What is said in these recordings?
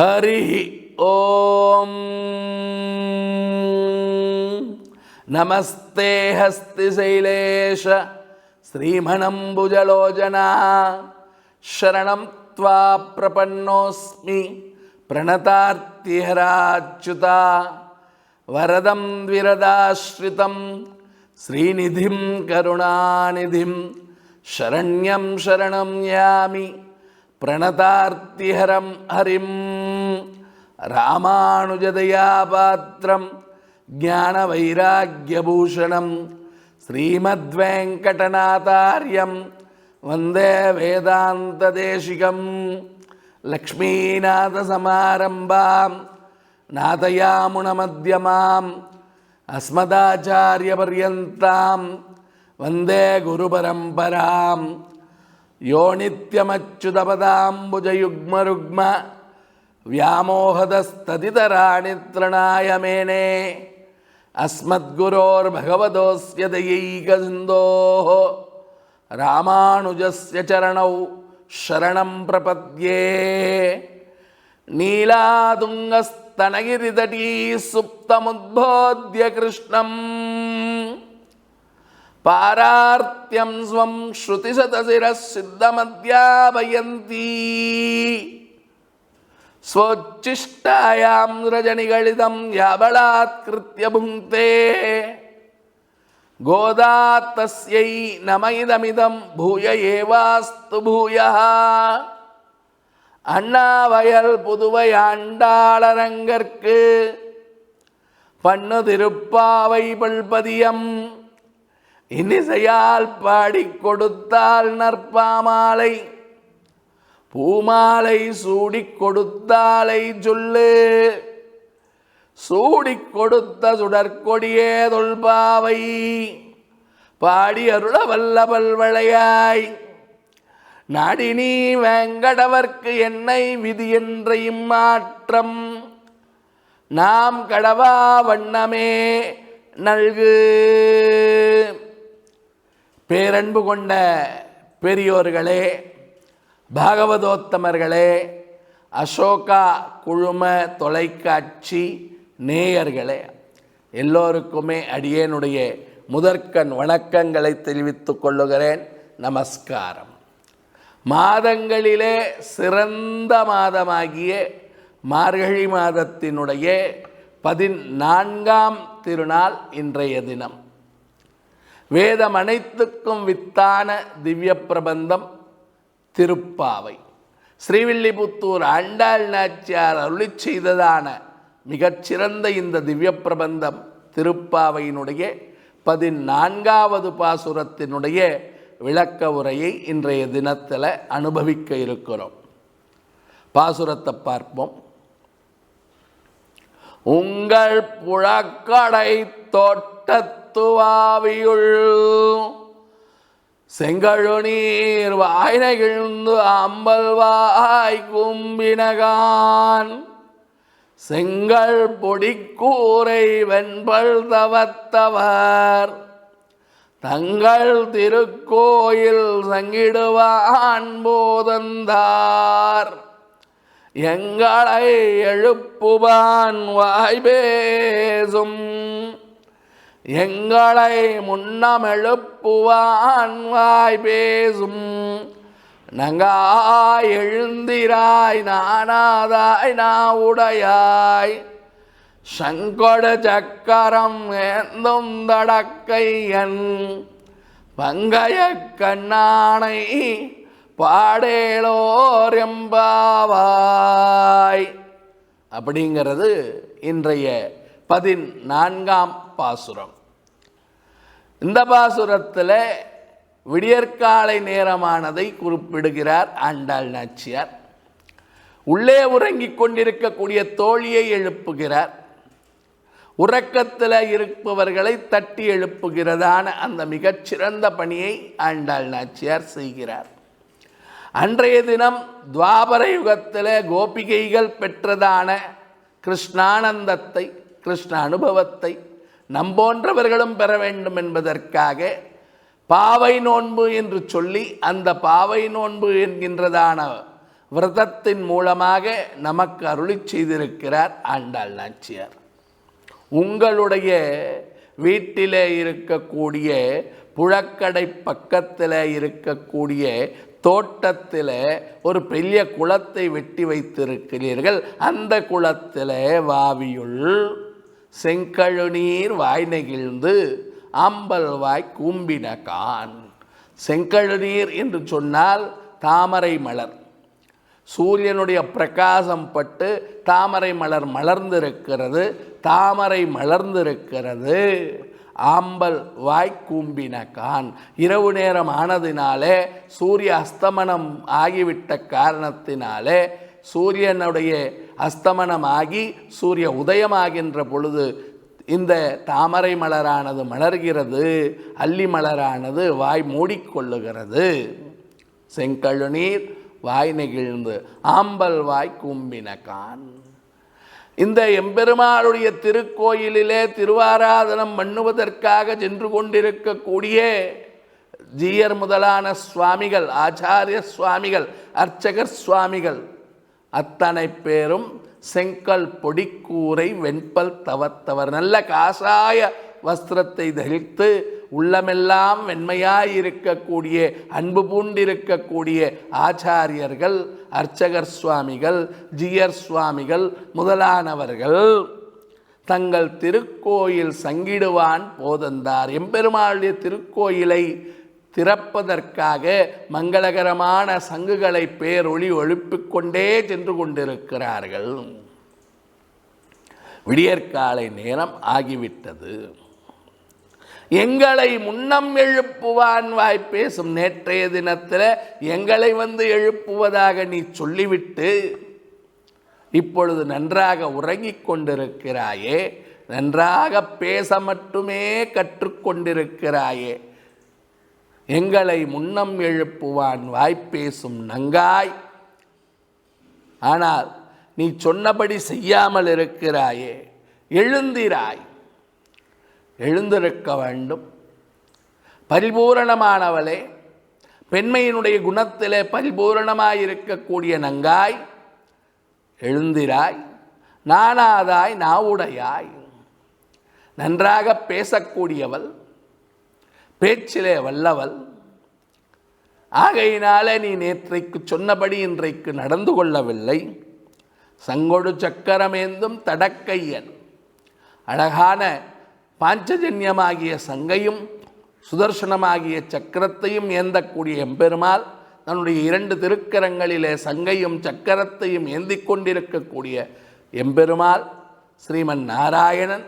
ഹരി ഓം. നമസ്തേ ഹസ്തിശൈലേഷ ശ്രീമണംബുജലോചന ശരണം ത്വാ പ്രപന്നോസ്മി. പ്രണതാർത്തിഹരാച്യുത. വരദം വിരദാശ്രിതം. ശ്രീനിധിം കരുണാനിധിം. ശരണ്യം ശരണം യാമി. പ്രണതാർത്തിഹരം ഹരിം. ராமானுஜதயாபாத்திரம் ஞான வைராக்கியபூஷணம் ஸ்ரீமத்வேங்கடநாதாரியம் வந்தே வேதாந்த தேசிகம் லக்ஷ்மீநாதசமாரம்பாம் நாதயாமுணமத்தியமாம் அஸ்மதாச்சாரியபர்யந்தாம் வந்தே குருபரம்பராம் யோனித்யமச்சுதபதாம்புஜயுக்மருக்ம వ్యామోహదస్తదితరాణి తృణాయమేనే అస్మద్గురోర్భగవదోస్య దయైకసిందో రామానుజస్య చరణౌ శరణం ప్రపద్యే. నీలాదుంగస్తనగిరిదటీ సుప్తముద్బోధ్య కృష్ణం. పారార్త్యం స్వం శృతిశతశిరసిద్ధమద్యాపయంతీ ஸ்வோச்சிஷ்டாயாம் ரஜனிகளிதம் யபலாத்கிருத்திய புங்கே கோதா தஸ்யை நமயிதமிதம் பூய ஏவாஸ்து பூயா அண்ணாவயல் புதுவை ஆண்டாளரங்கற்கு பண்ணு திருப்பாவை பல்பதியம் இன்னிசையால் பாடிக் கொடுத்தால் நற்பாமாலை பூமாலை சூடி கொடுத்தாலை சொல்லு. சூடிக் கொடுத்த சுடற்கொடியே தொல்பாவை. பாடி அருள வல்ல பல்வளையாய். நாடினி வெங்கடவர்க்கு என்னை விதி என்ற இம்மாற்றம். நாம் கடவா வண்ணமே நல்கு. பேரன்பு கொண்ட பெரியோர்களே பாகவதோத்தமர்களே அசோகா குழும தொலைக்காட்சி நேயர்களே எல்லோருக்குமே அடியேனுடைய முதற்கண் வணக்கங்களை தெரிவித்துக் கொள்ளுகிறேன். நமஸ்காரம். மாதங்களிலே சிறந்த மாதமாகிய மார்கழி மாதத்தினுடைய பதினான்காம் திருநாள் இன்றைய தினம். வேதம் அனைத்துக்கும் வித்தான திவ்ய பிரபந்தம் திருப்பாவை. ஸ்ரீவில்லிபுத்தூர் ஆண்டாள் நாச்சியார் அருளி செய்ததான மிகச்சிறந்த இந்த திவ்ய பிரபந்தம் திருப்பாவையினுடைய பதினான்காவது பாசுரத்தினுடைய விளக்க உரையை இன்றைய தினத்தில் அனுபவிக்க இருக்கிறோம். பாசுரத்தை பார்ப்போம். உங்கள் புழக்கடை தோட்டத்துவாவியுள் செங்கழுநீர் வாய் அம்பல்வாய் கும்பினகான். செங்கல் பொடிக்கூரை வெண்பல் தவத்தவர். தங்கள் திருக்கோயில் சங்கிடுவான் போதந்தார். எங்களை எழுப்புவான் வாய்பேசும். பேசும் எங்களை முன்னம் எழுப்புவான் வாய் பேசும். நங்காய் எழுந்திராய் நானாதாய் நா உடையாய் சங்கொடு சக்கரம் ஏந்தும் தடக்கையன். பங்கைய கண்ணானை பாடேலோர் எம்பாவாய். அப்படிங்கிறது இன்றைய பதினான்காம் பாசுரம். இந்த பாசுரத்தில் விடியற்காலை நேரமானதை குறிப்பிடுகிறார் ஆண்டாள் நாச்சியார். உள்ளே உறங்கிக் கொண்டிருக்கக்கூடிய தோழியை எழுப்புகிறார். உறக்கத்தில் இருப்பவர்களை தட்டி எழுப்புகிறதான அந்த மிகச்சிறந்த பணியை ஆண்டாள் நாச்சியார் செய்கிறார். அன்றைய தினம் துவாபர யுகத்தில் கோபிகைகள் பெற்றதான கிருஷ்ணானந்தத்தை கிருஷ்ண அனுபவத்தை நம்போன்றவர்களும் பெற வேண்டும் என்பதற்காக பாவை நோன்பு என்று சொல்லி அந்த பாவை நோன்பு என்கின்றதான விரதத்தின் மூலமாக நமக்கு அருளி செய்திருக்கிறார் ஆண்டாள் நாச்சியார். உங்களுடைய வீட்டிலே இருக்கக்கூடிய புழக்கடை பக்கத்தில் இருக்கக்கூடிய தோட்டத்தில் ஒரு பெரிய குளத்தை வெட்டி வைத்திருக்கிறீர்கள். அந்த குளத்தில் வாவியுள் செங்கழுநீர் வாய் நெகிழ்ந்து அம்பல் வாய் கூம்பின கான். செங்கழுநீர் என்று சொன்னால் தாமரை மலர். சூரியனுடைய பிரகாசம் பட்டு தாமரை மலர் மலர்ந்திருக்கிறது தாமரை மலர்ந்திருக்கிறது. ஆம்பல் வாய் கூம்பின கான். இரவு நேரம் ஆனதினாலே சூரிய அஸ்தமனம் ஆகிவிட்ட காரணத்தினாலே சூரியனுடைய அஸ்தமனமாகி சூரிய உதயமாகின்ற பொழுது இந்த தாமரை மலரானது மலர்கிறது அல்லி மலரானது வாய் மூடிக்கொள்ளுகிறது. செங்கழுநீர் வாய் நெகிழ்ந்து ஆம்பல் வாய் கும்பினகான் இந்த எம்பெருமாளுடைய திருக்கோயிலிலே திருவாராதனம் பண்ணுவதற்காக சென்று கொண்டிருக்கக்கூடிய ஜீயர் முதலான சுவாமிகள் ஆச்சாரிய சுவாமிகள் அர்ச்சகர் சுவாமிகள் அத்தனை பேரும் செங்கல் பொடிக்கூரை வெண்பல் தவத்தவர். நல்ல காசாய வஸ்திரத்தை தரித்து உள்ளமெல்லாம் வெண்மையாய் இருக்கக்கூடிய அன்பு பூண்டிருக்கக்கூடிய ஆச்சாரியர்கள் அர்ச்சகர் சுவாமிகள் ஜியர் சுவாமிகள் முதலானவர்கள். தங்கள் திருக்கோயில் சங்கிடுவான் போதந்தார். எம்பெருமாளுடைய திருக்கோயிலை திறப்பதற்காக மங்களகரமான சங்குகளை பேரொளி ஒழுப்பிக் கொண்டே சென்று கொண்டிருக்கிறார்கள். விடியற்காலை நேரம் ஆகிவிட்டது. எங்களை முன்னம் எழுப்புவான் வாய் பேசும் நேற்றைய தினத்தில் எங்களை வந்து எழுப்புவதாக நீ சொல்லிவிட்டு இப்பொழுது நன்றாக உறங்கிக் கொண்டிருக்கிறாயே நன்றாக பேச மட்டுமே கற்றுக்கொண்டிருக்கிறாயே எங்களை முன்னம் எழுப்புவான் வாய்ப்பேசும் நங்காய். ஆனால் நீ சொன்னபடி செய்யாமல் இருக்கிறாயே எழுந்திராய். எழுந்திருக்க வேண்டும். பரிபூரணமானவளே பெண்மையினுடைய குணத்திலே பரிபூரணமாயிருக்கக்கூடிய நங்காய். எழுந்திராய் நானாதாய் நாவுடையாய். நன்றாக பேசக்கூடியவள் பேச்சிலே வல்லவள். ஆகையினாலே நீ நேற்றைக்கு சொன்னபடி இன்றைக்கு நடந்து கொள்ளவில்லை. சங்கொடு சக்கரமேந்தும் தடக்கையன். அழகான பாஞ்சஜன்யமாகிய சங்கையும் சுதர்சனமாகிய சக்கரத்தையும் ஏந்தக்கூடிய எம்பெருமாள் தன்னுடைய இரண்டு திருக்கரங்களிலே சங்கையும் சக்கரத்தையும் ஏந்தி கொண்டிருக்கக்கூடிய எம்பெருமாள் ஸ்ரீமன் நாராயணன்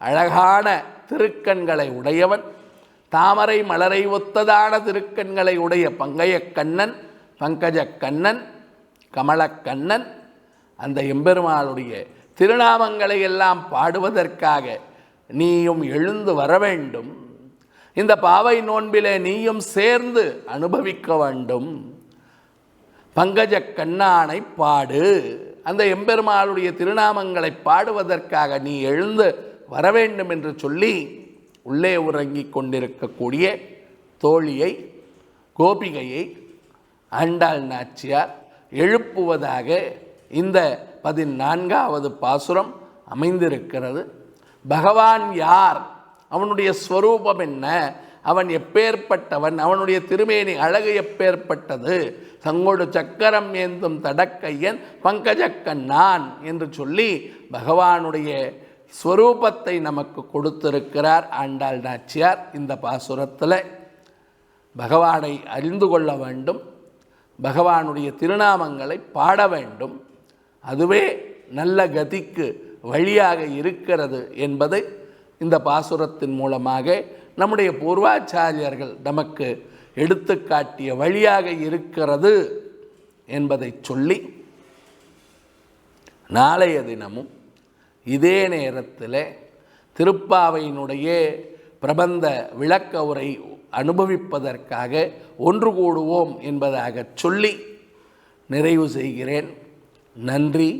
அழகான திருக்கண்களை உடையவன் தாமரை மலரை ஒத்ததான திருக்கண்களை உடைய பங்கைய கண்ணன் பங்கஜ கண்ணன் கமலக்கண்ணன் அந்த எம்பெருமாளுடைய திருநாமங்களை எல்லாம் பாடுவதற்காக நீயும் எழுந்து வர வேண்டும். இந்த பாவை நோன்பிலே நீயும் சேர்ந்து அனுபவிக்க வேண்டும். பங்கஜ கண்ணானை பாடு. அந்த எம்பெருமாளுடைய திருநாமங்களை பாடுவதற்காக நீ எழுந்து வர வேண்டும் என்று சொல்லி உள்ளே உறங்கிக் கொண்டிருக்கக்கூடிய தோழியை கோபிகையை ஆண்டாள் நாச்சியார் எழுப்புவதாக இந்த பதினான்காவது பாசுரம் அமைந்திருக்கிறது. பகவான் யார்? அவனுடைய ஸ்வரூபம் என்ன? அவன் எப்பேற்பட்டவன்? அவனுடைய திருமேனி அழகு எப்பேற்பட்டது? சங்கொடு சக்கரம் ஏந்தும் தடக்கையன் பங்கஜக்கண்ணான் என்று சொல்லி பகவானுடைய ஸ்வரூபத்தை நமக்கு கொடுத்திருக்கிறார் ஆண்டாள் நாச்சியார் இந்த பாசுரத்தில். பகவானை அறிந்து கொள்ள வேண்டும். பகவானுடைய திருநாமங்களை பாட வேண்டும். அதுவே நல்ல கதிக்கு வழியாக இருக்கிறது என்பதை இந்த பாசுரத்தின் மூலமாக நம்முடைய பூர்வாச்சாரியர்கள் நமக்கு எடுத்துக்காட்டிய வழியாக இருக்கிறது என்பதை சொல்லி நாளைய தினமும் இதே நேரத்தில் திருப்பாவையினுடைய பிரபந்த விளக்க உரை அனுபவிப்பதற்காக ஒன்று கூடுவோம் என்பதாக சொல்லி நிறைவு செய்கிறேன். நன்றி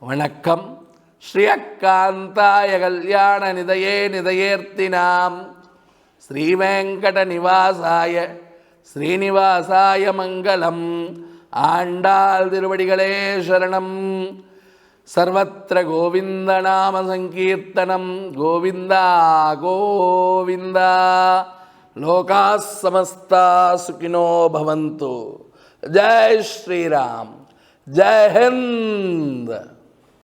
வணக்கம். ஸ்ரீயக்காந்தாய கல்யாண நிதையே நிதையேர்த்தினாம். ஸ்ரீவேங்கட நிவாசாய ஸ்ரீனிவாசாய மங்களம். ஆண்டாள் திருவடிகளே சரணம். సర్వత్ర గోవిందనామ సంకీర్తనం గోవింద గోవింద. లోకా సమస్త సుఖినో భవంతు. జై శ్రీరామ్. జై హింద్.